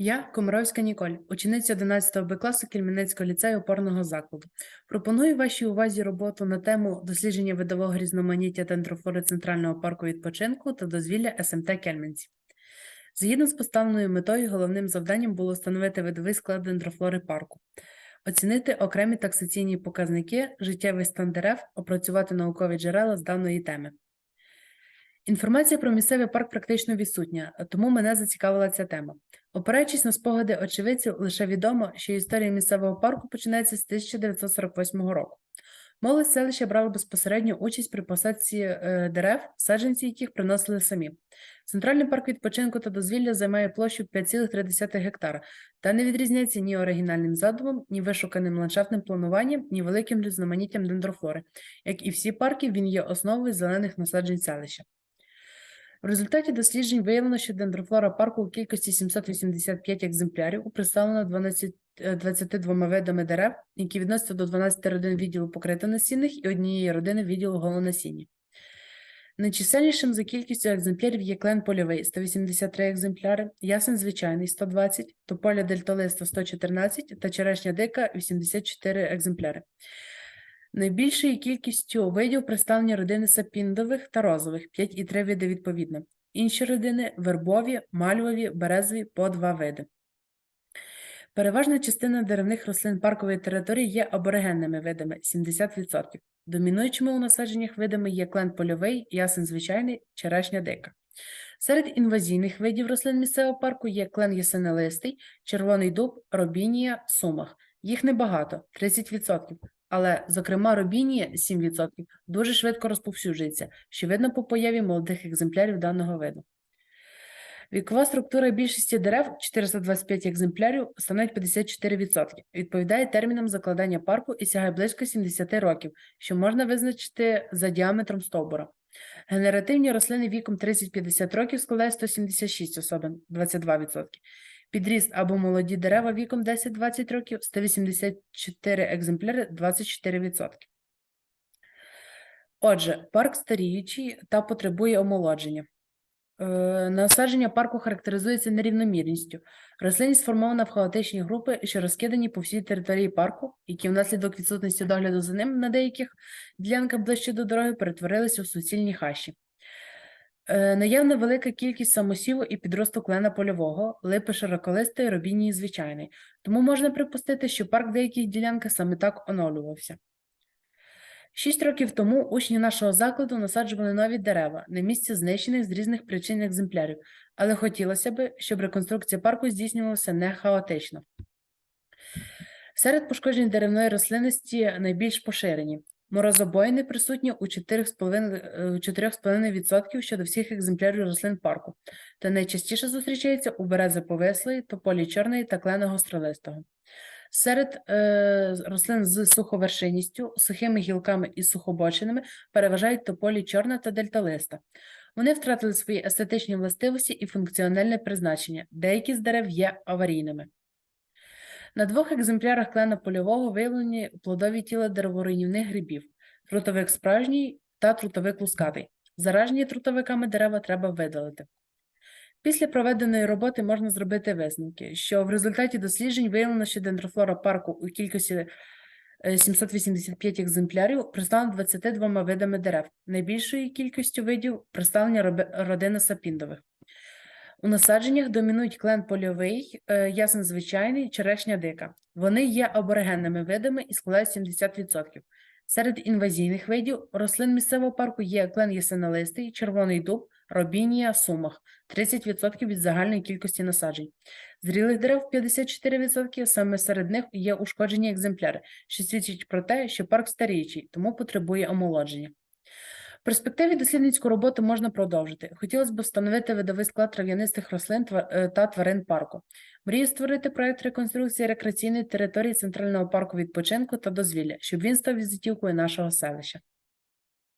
Я Комаровська Ніколь, учениця 11 Б класу Кельменецького ліцею опорного закладу. Пропоную вашій увазі роботу на тему дослідження видового різноманіття дендрофлори Центрального парку відпочинку та дозвілля СМТ Кельменці. Згідно з поставленою метою, головним завданням було встановити видовий склад дендрофлори парку, оцінити окремі таксаційні показники, життєвий стан дерев, опрацювати наукові джерела з даної теми. Інформація про місцевий парк практично відсутня, тому мене зацікавила ця тема. Опираючись на спогади очевидців, лише відомо, що історія місцевого парку починається з 1948 року. Молодь селища брала безпосередню участь при посадці е, дерев, саджанці яких приносили самі. Центральний парк відпочинку та дозвілля займає площу 5,3 гектара та не відрізняється ні оригінальним задумом, ні вишуканим ландшафтним плануванням, ні великим різноманіттям дендрофлори. Як і всі парки, він є основою зелених насаджень селища. В результаті досліджень виявлено, що дендрофлора парку у кількості 785 екземплярів представлена 12, е, 22 видами дерев, які відносяться до 12 родин відділу покритонасінних і однієї родини відділу голонасіння. Найчисельнішим за кількістю екземплярів є клен польовий 183 екземпляри, ясен звичайний 120, тополя дельтолиста 114 та черешня дика 84 екземпляри. Найбільшою кількістю видів представлені родини сапіндових та розових 5,3 види відповідно. Інші родини вербові, мальвові, березові по 2 види. Переважна частина деревних рослин паркової території є аборигенними видами 70%. Домінуючими у насадженнях видами є клен польовий, ясен звичайний, черешня дика. Серед інвазійних видів рослин місцевого парку є клен ясенелистий, червоний дуб, робінія, сумах. Їх небагато 30%, але, зокрема, робінія 7% дуже швидко розповсюджується, що видно по появі молодих екземплярів даного виду. Вікова структура більшості дерев 425 екземплярів становить 54%, відповідає термінам закладання парку і сягає близько 70 років, що можна визначити за діаметром стовбура. Генеративні рослини віком 30-50 років складають 176 особин 22%. Підріст або молоді дерева віком 10-20 років 184 екземпляри 24%. Отже, парк старіючий та потребує омолодження. Е, Насадження парку характеризується нерівномірністю. Рослинність сформована в хаотичні групи, що розкидані по всій території парку, які внаслідок відсутності догляду за ним на деяких ділянках ближче до дороги перетворилися в суцільні хащі. Е, Наявна велика кількість самосіву і підросту клена польового, липи широколистої, робінії звичайної, тому можна припустити, що парк деяких ділянках саме так оновлювався. Шість років тому учні нашого закладу насаджували нові дерева на місці знищених з різних причин екземплярів, але хотілося б, щоб реконструкція парку здійснювалася не хаотично. Серед пошкоджень деревної рослинності найбільш поширені. Морозобоїни присутні у 4,5% е, у 4,5% щодо всіх екземплярів рослин парку, та найчастіше зустрічається у берези повислої, тополі чорної та клена гостролистого. Серед е, рослин з суховершиністю, сухими гілками і сухобочинами переважають тополі чорна та дельталиста. Вони втратили свої естетичні властивості і функціональне призначення. Деякі з дерев є аварійними. На двох екземплярах клена польового виявлені плодові тіла дереворуйнівних грибів, трутовик справжній та трутовик лускатий. Заражені трутовиками дерева треба видалити. Після проведеної роботи можна зробити висновки, що в результаті досліджень виявлено, що дендрофлора парку у кількості е, 785 екземплярів представлена 22 видами дерев. Найбільшою кількістю видів представлення родини сапіндових. У насадженнях домінують клен польовий, е, ясен звичайний, черешня дика. Вони є аборигенними видами і складають 70%. Серед інвазійних видів рослин місцевого парку є клен ясенолистий, червоний дуб, робінія, сумах 30% від загальної кількості насаджень. Зрілих дерев 54%, саме серед них є ушкоджені екземпляри, що свідчить про те, що парк старіючий, тому потребує омолодження. Перспективі дослідницьку роботу можна продовжити. Хотілося б встановити видовий склад трав'янистих рослин е, та тварин парку. Мрію створити проект реконструкції рекреаційної території Центрального парку відпочинку та дозвілля, щоб він став візитівкою нашого селища.